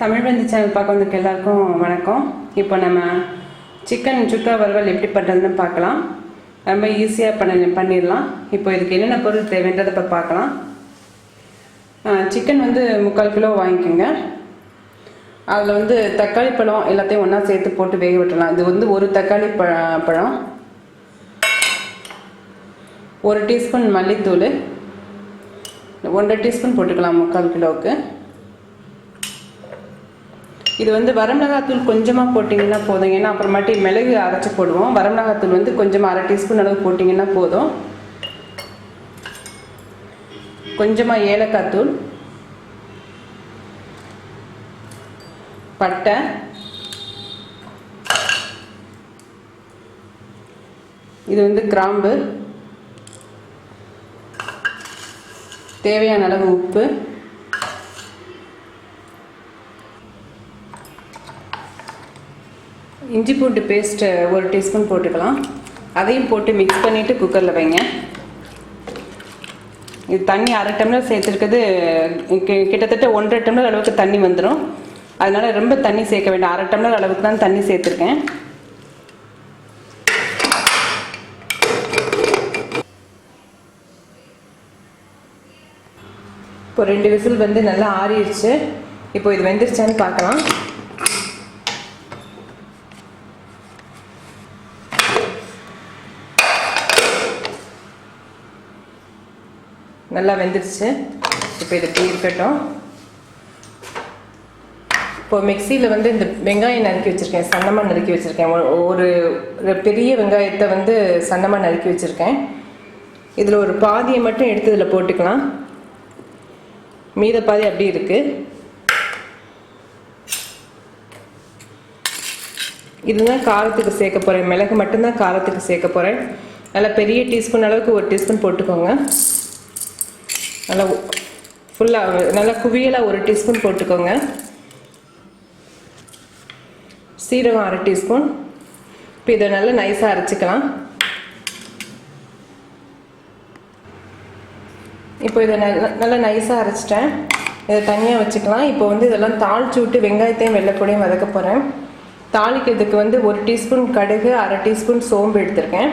தமிழ் வந்து சேனல் பார்க்க வந்திருக்க எல்லாருக்கும் வணக்கம். இப்போ நம்ம சிக்கன் சுக்கா வறுவல் எப்படி பண்ணுறதுன்னு பார்க்கலாம். ரொம்ப ஈஸியாக பண்ண பண்ணிடலாம். இப்போ இதுக்கு என்னென்ன பொருள் தேவைன்றதை இப்போ பார்க்கலாம். சிக்கன் வந்து முக்கால் கிலோ வாங்கிக்கோங்க. அதில் வந்து தக்காளி பழம் எல்லாத்தையும் ஒன்றா சேர்த்து போட்டு வேக விட்டுடலாம். இது வந்து ஒரு தக்காளி பழ பழம். ஒரு டீஸ்பூன் மல்லித்தூள். ஒன்றரை டீஸ்பூன் போட்டுக்கலாம் முக்கால் கிலோவுக்கு. இது வந்து வரமிளகாத்தூள் கொஞ்சமாக போட்டிங்கன்னா போதும். ஏன்னா அப்புறமாட்டி மிளகு அரைச்சி போடுவோம். வரமிளகாத்தூள் வந்து கொஞ்சமாக அரை டீஸ்பூன் அளவு போட்டிங்கன்னா போதும். கொஞ்சமாக ஏலக்காய் தூள் பட்டை. இது வந்து கிராம்பு. தேவையான அளவு உப்பு. இஞ்சி பூண்டு பேஸ்ட்டு ஒரு டீஸ்பூன் போட்டுக்கலாம். அதையும் போட்டு மிக்ஸ் பண்ணிவிட்டு குக்கரில் வைங்க. இது தண்ணி அரை டம்ளர் சேர்த்துருக்குது கிட்டத்தட்ட ஒன்றரை டம்ளர் அளவுக்கு தண்ணி வந்துடும் அதனால் ரொம்ப தண்ணி சேர்க்க வேண்டாம். அரை டம்ளர் அளவுக்கு தான் தண்ணி சேர்த்துருக்கேன். இப்போ ரெண்டு விசில் வந்து நல்லா ஆறிடுச்சு. இப்போ இது வெந்துருச்சான்னு பார்க்கலாம். நல்லா வெந்துருச்சு. இப்போ இது இப்படி இருக்கட்டும். இப்போ மிக்சியில் வந்து இந்த வெங்காயம் நறுக்கி வச்சுருக்கேன் சன்னமாக நறுக்கி வச்சுருக்கேன். ஒரு ஒரு பெரிய வெங்காயத்தை வந்து சன்னமாக நறுக்கி வச்சுருக்கேன். இதில் ஒரு பாதியை மட்டும் எடுத்து இதில் போட்டுக்கலாம். மீத பாதி அப்படி இருக்குது இதுதான் காரத்துக்கு சேர்க்க போகிறேன் மிளகு மட்டும்தான் காரத்துக்கு சேர்க்க போகிறேன் நல்லா பெரிய டீஸ்பூன் அளவுக்கு ஒரு டீஸ்பூன் போட்டுக்கோங்க. நல்லா ஃபுல்லாக நல்லா குவியலாக ஒரு டீஸ்பூன் போட்டுக்கோங்க. சீரகம் அரை டீஸ்பூன். இப்போ இதை நல்லா நைஸாக அரைச்சிக்கலாம். இப்போ இதை நல்லா நல்லா நைஸாக அரைச்சிட்டேன். இதை தனியாக வச்சுக்கலாம். இப்போ வந்து இதெல்லாம் தாளிச்சு விட்டு வெங்காயத்தையும் வெள்ளைப்பொடியும் வதக்க போகிறேன் தாளிக்கிறதுக்கு வந்து ஒரு டீஸ்பூன் கடுகு அரை டீஸ்பூன் சோம்பு எடுத்திருக்கேன்.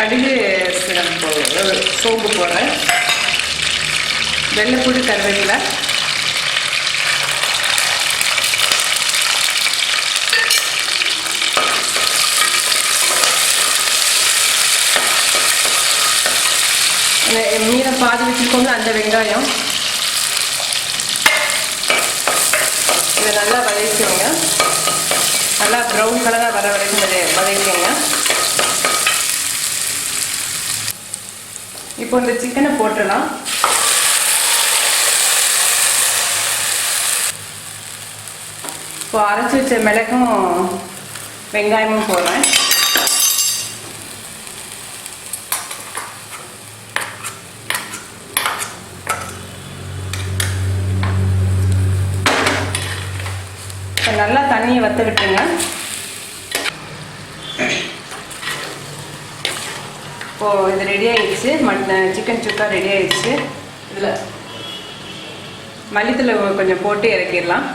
கடுகு சிரம் போ- சோம்பு போடுறேன். வெள்ளைப்பூடி கருவேப்பிலை. மீனை பாதி வச்சுருக்கோம்ல அந்த வெங்காயம். இதை நல்லா வதக்கிக்கோங்க. நல்லா ப்ரௌன் கலராக வர வரைக்கும் வதக்கிக்கோங்க. இப்போ இந்த சிக்கனை போட்டுடலாம். இப்போ அரைச்சி வச்ச மிளகும் வெங்காயமும் போடுறேன். இப்போ நல்லா தண்ணியை வற்ற விட்டுருங்க. இப்போது இது ரெடி ஆயிடுச்சு. மட் சிக்கன் சுக்கா ரெடி ஆயிடுச்சு. இதில் மல்லித்தூள் கொஞ்சம் போட்டு இறக்கிடலாம்.